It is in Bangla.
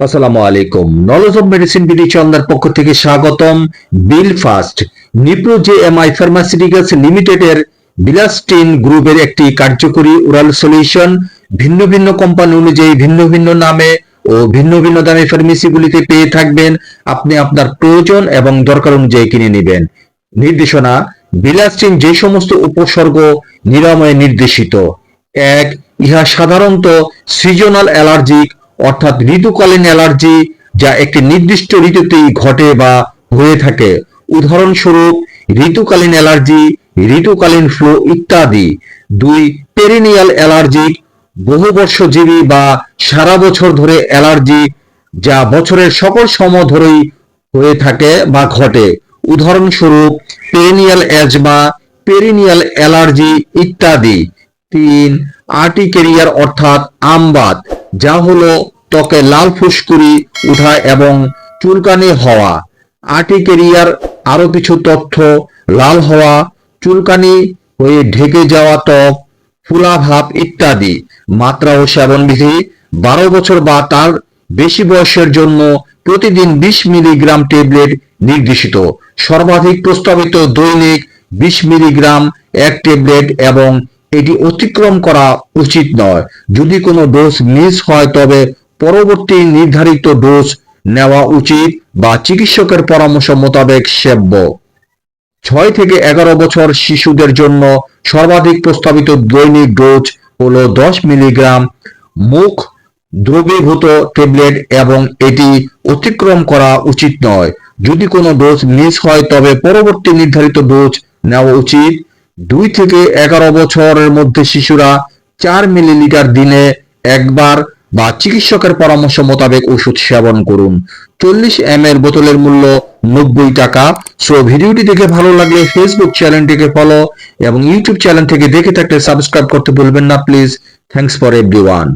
আসসালামু আলাইকুম। নলেজ অফ মেডিসিন বিদিচন্দার পক্ষ থেকে স্বাগতম। Bilfast Nipro J M I pharmaceuticals লিমিটেডের বিলাস্টিন গ্রুপের একটি কার্যকরী ওরাল সলিউশন ভিন্ন ভিন্ন কোম্পানি অনুযায়ী ভিন্ন ভিন্ন নামে ও ভিন্ন ভিন্ন দামে ফার্মেসিগুলিতে পেয়ে থাকবেন। আপনি আপনার প্রয়োজন এবং দরকার অনুযায়ী কিনে নেবেন। নির্দেশনা বিলাস্টিন যে সমস্ত উপসর্গ নিরাময়ে নির্দেশিত। এক ইহা সাধারণত সিজনাল অ্যালার্জিক, অর্থাৎ ঋতুকালীন অ্যালার্জি, যা একটি নির্দিষ্ট ঋতুতেই ঘটে বা হয়ে থাকে। উদাহরণস্বরূপ, ঋতুকালীন অ্যালার্জি, ঋতুকালীন ফ্লু ইত্যাদি। দুই, পেরিনিয়াল অ্যালার্জিক বহু বর্ষজীবী বা সারা বছর ধরে অ্যালার্জি, যা বছরের সকল সময় ধরেই হয়ে থাকে বা ঘটে। উদাহরণস্বরূপ, পেরিনিয়াল অ্যাজমা, পেরিনিয়াল অ্যালার্জি ইত্যাদি। তিন আর্টিকেরিয়ার অর্থাৎ আমবাত যা হলো ত্বকে লাল ফুসকুড়ি উঠা এবং চুলকানি হওয়া। আর্টিকেরিয়ার আরও কিছু তথ্য, লাল হওয়া, চুলকানি হয়ে ঢেকে যাওয়া ত্বক ফুলাভাব ইত্যাদি। মাত্রা ও সেবনবিধি, বারো বছর বা তার বেশি বয়সের জন্য প্রতিদিন বিশ মিলিগ্রাম ট্যাবলেট নির্দেশিত। সর্বাধিক প্রস্তাবিত দৈনিক বিশ মিলিগ্রাম এক ট্যাবলেট এবং এটি অতিক্রম করা উচিত নয়। যদি কোনো ডোজ মিস হয়, তবে পরবর্তী নির্ধারিত ডোজ নেওয়া উচিত বা চিকিৎসকের পরামর্শ মোতাবেক সেব্য। ছয় থেকে এগারো বছর শিশুদের জন্য সর্বাধিক প্রস্তাবিত দৈনিক ডোজ হল দশ মিলিগ্রাম মুখ দ্রবীভূত ট্যাবলেট এবং এটি অতিক্রম করা উচিত নয়। যদি কোনো ডোজ মিস হয়, তবে পরবর্তী নির্ধারিত ডোজ নেওয়া উচিত। দুই থেকে এগারো বছরের মধ্যে শিশুরা চার মিলিলিটার দিনে একবার বা চিকিৎসকের পরামর্শ মোতাবেক ওষুধ সেবন করুন। চল্লিশ এম এর বোতলের মূল্য নব্বই টাকা। সো ভিডিওটি দেখে ভালো লাগলে ফেসবুক চ্যানেলটিকে ফলো এবং ইউটিউব চ্যানেল থেকে দেখে থাকলে সাবস্ক্রাইব করতে ভুলবেন না প্লিজ থ্যাংকস ফর এভরিওয়ান